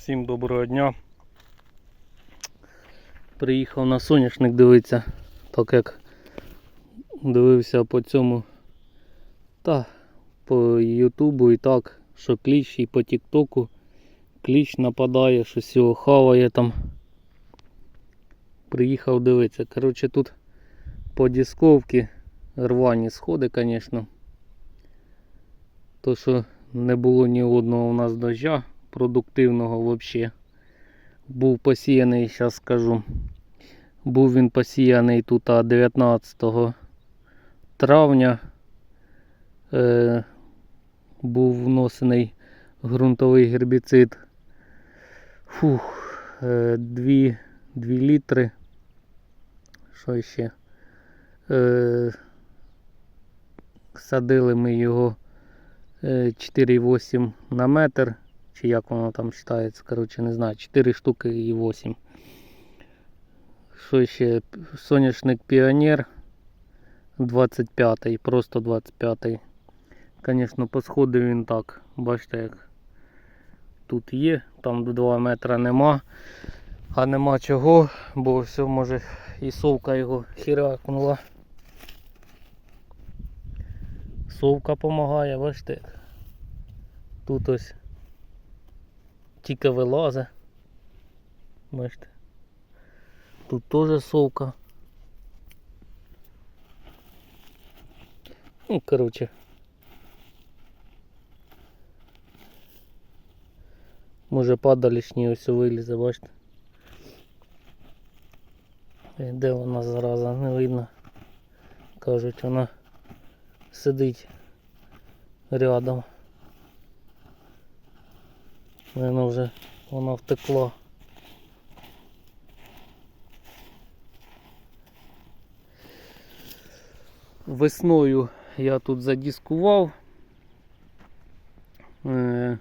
Всім доброго дня. Приїхав на соняшник дивитися, так як дивився по цьому та по Ютубу і так, що кліщ і по Тіктоку кліщ нападає, щось його хаває там. Приїхав дивитися. Коротше, тут по дисковці рвані сходи, звісно. То, що не було ні одного у нас дождя продуктивного взагалі. Був посіяний, зараз скажу. Був він посіяний тут 19 травня. Е, був вносений ґрунтовий гербіцид. Фух, е, 2, 2 літри. Що ще? Е, садили ми його е, 4,8 на метр. Чи як воно там вважається, коротше, не знаю. 4 штуки і 8. Що ще? Соняшник Піонер 25-й, просто 25-й. Звісно, посходив він так. Бачите, як тут є, там до 2 метра нема. А нема чого, бо все може і совка його хіракнула. Совка допомагає, бачите. Тут ось тільки вилазить. Бачите. Тут теж совка. Ну, коротше. Може падалішні ось вилізе, бачите. Е, Де вона зараза? Не видно. Кажуть, вона сидить рядом. Воно вже воно втекло. Весною я тут задіскував. Е,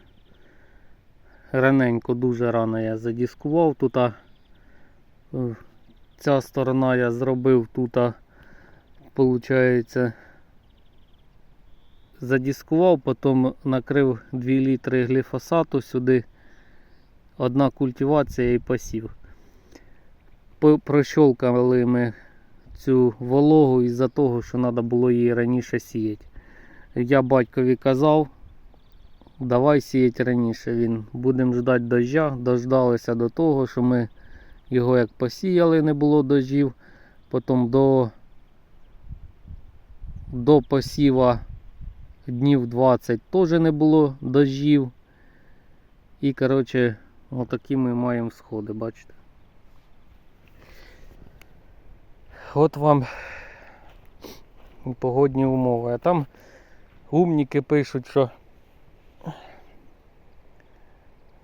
Раненько, дуже рано я задіскував тут. е, Ця сторона я зробив тут, получається, задіскував, потім накрив 2 літри гліфосату сюди. Одна культивація і посів. Прощолкали ми цю вологу із-за того, що треба було її раніше сіяти. Я батькові казав, давай сіяти раніше. Він будемо ждати дождя. Дождалися до того, що ми його як посіяли, не було дождів. Потім до, до посіва днів 20 теж не було дождів. І, коротше, отакі ми маємо сходи, бачите. От вам погодні умови. А там умніки пишуть, що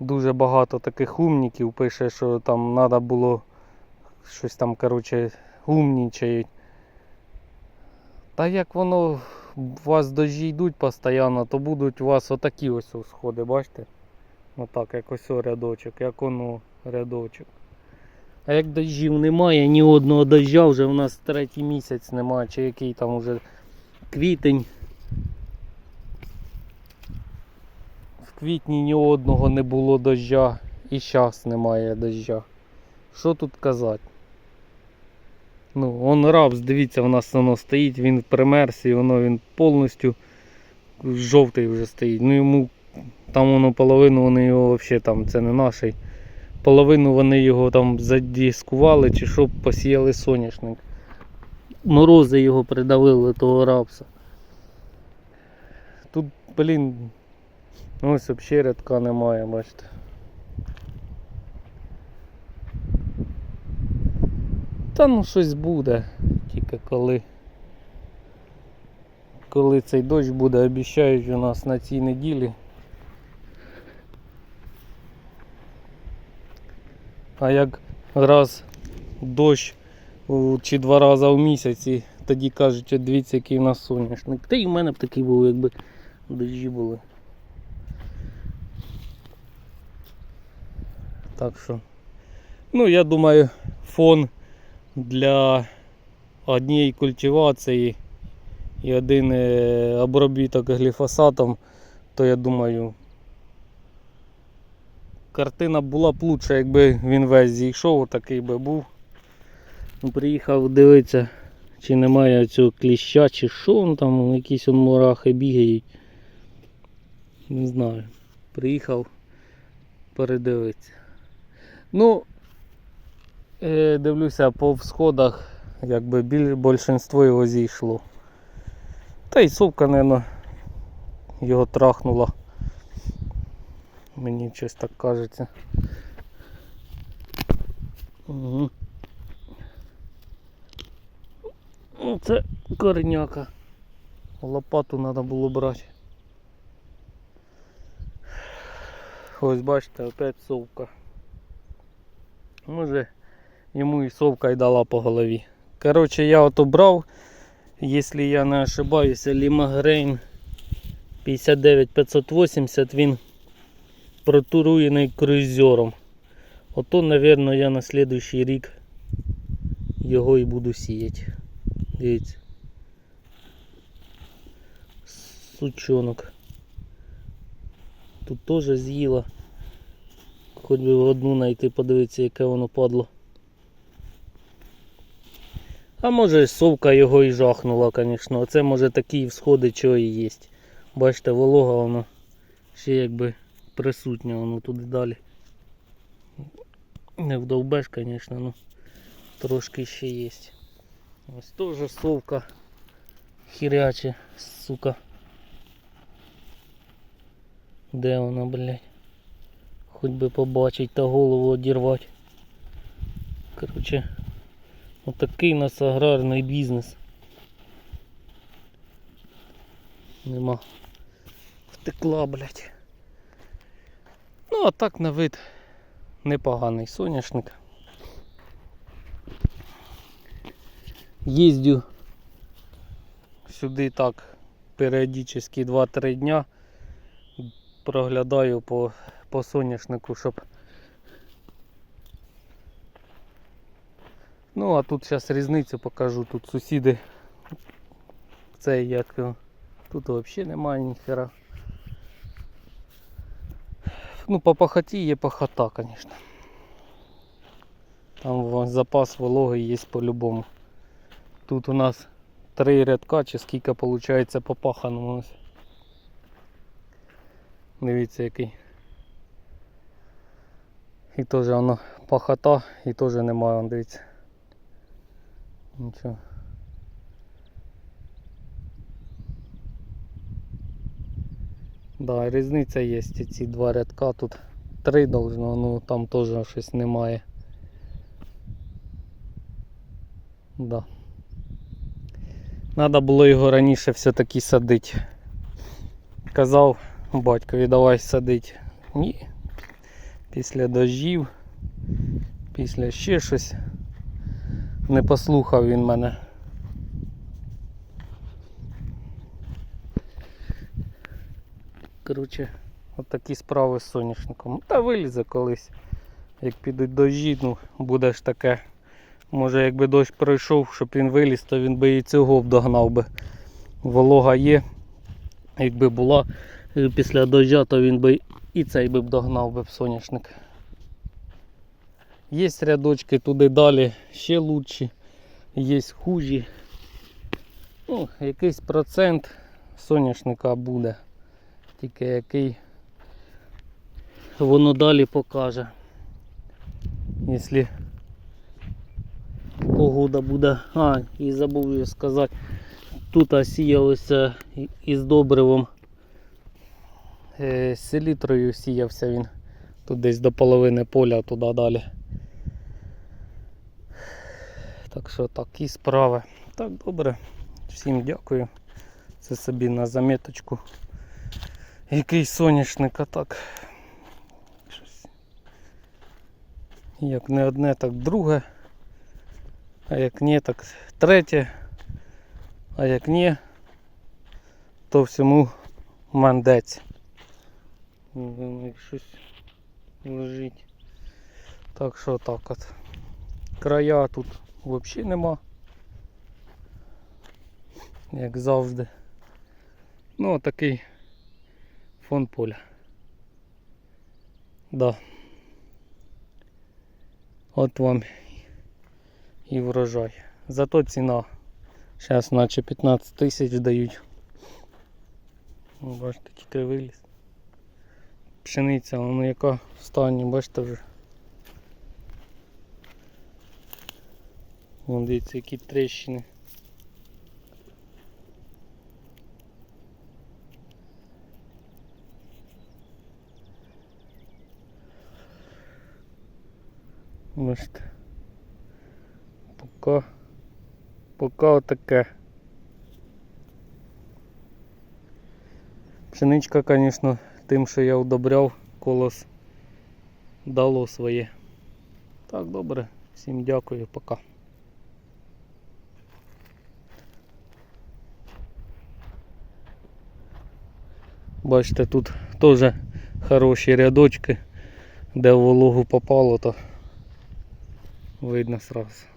дуже багато таких умніків пише, що там треба було щось там, коротше, умнічають. Та як воно у вас дожді йдуть постійно, то будуть у вас отакі ось сходи, бачите? Отак, як ось рядочок, як воно рядочок. А як дощів немає, ні одного дождя вже у нас третій місяць немає, чи який там вже квітень. В квітні ні одного не було дождя і зараз немає дождя. Що тут казати? Ну, он рапс, дивіться, у нас воно стоїть, він примерз і воно він повністю жовтий вже стоїть. Ну йому там воно половину вони його взагалі там, це не наший. Половину вони його там задіскували чи що посіяли соняшник. Морози його придавили того рапса. Тут, блін, ось взагалі рядка немає, бачите. Та ну щось буде, тільки коли. Коли цей дощ буде, обіцяють у нас на цій неділі. А як раз дощ чи два рази в місяці, тоді кажуть, «От дивіться, який у нас соняшник. Та і в мене б такий був, якби дощі були. Так що, ну я думаю, фон для однієї культивації і один е, обробіток гліфосатом, то я думаю, картина була б лучша, якби він весь зійшов, такий би був. Ну, приїхав дивитися, чи немає цього кліща, чи що он там, якісь он мурахи бігають. Не знаю. Приїхав передивитися. Ну, дивлюся, по всходах, якби біль, більшинство його зійшло. Та й совка, мабуть, його трахнула. Мені щось так кажеться. Угу. Це кореняка. Лопату треба було брати. Ось бачите, опять совка. Може йому і совка й дала по голові. Коротше, я ото брав, якщо я не ошибаюся, Лімагрейн 59580 він протуруєний круїзером. Ото, напевно, я на слідуючий рік його і буду сіяти. Дивіться. Сучонок. Тут теж з'їла. Хоч би в одну знайти, подивитися, яке воно падло. А може совка його і жахнула, звісно. Оце може такі всходи, чого і є. Бачите, волога воно ще якби присутня воно туди далі. Не вдовбеш, звісно, ну трошки ще є. Ось теж совка хіряче, сука. Де вона, блядь? Хоч би побачить та голову одірвати. Короче, отакий у нас аграрний бізнес. Нема. Втекла, блядь. Ну, а так на вид непоганий соняшник. Їздю сюди так періодично 2-3 дня. Проглядаю по, по соняшнику, щоб. Ну, а тут зараз різницю покажу. Тут сусіди. Це як. Тут взагалі немає ніхера. Ну, по пахоті є пахота, звісно. Там запас вологи є по-любому. Тут у нас три рядка, чи скільки виходить попахано. Ось. Дивіться який. І теж воно пахота і теж немає, дивіться. Нічого. Да, різниця є ці два рядка, тут три должно, ну там теж щось немає. Да. Надо було його раніше все-таки садити. Казав батькові давай садити. Ні. Після дождів, після ще щось. Не послухав він мене. Коротше, от справи з соняшником. Та вилізе колись. Як підуть дощі, ну буде ж таке. Може якби дощ пройшов, щоб він виліз, то він би і цього б догнав би. Волога є. Якби була е, після дождя, то він би і цей би б догнав би б соняшник. Є рядочки туди далі ще лучші, є хужі. Ну, якийсь процент соняшника буде. Тільки який воно далі покаже. Якщо погода буде. А, і забув сказати. Тут сіялося із добривом. Е, з селітрою сіявся він. Тут десь до половини поля туди далі. Так що такі справи. Так, добре. Всім дякую. Це собі на заметочку. Який соняшник, а так. Щось. Як не одне, так друге. А як ні, так третє. А як ні, то всьому мандець. Як щось лежить. Так що так от. Края тут взагалі нема. Як завжди. Ну такий фон поля. Да. От вам і врожай. Зато ціна. Зараз наче 15 тисяч дають. Ну, Бачите, тільки виліз. Пшениця, воно яка в стані, бачите вже. Вон дивіться, які тріщини. Бачите. Пока. Пока отаке. Пшеничка, звісно, тим, що я удобряв, колос дало своє. Так, добре. Всім дякую, пока. Бачите, тут теж хороші рядочки, де в вологу попало, то видно сразу.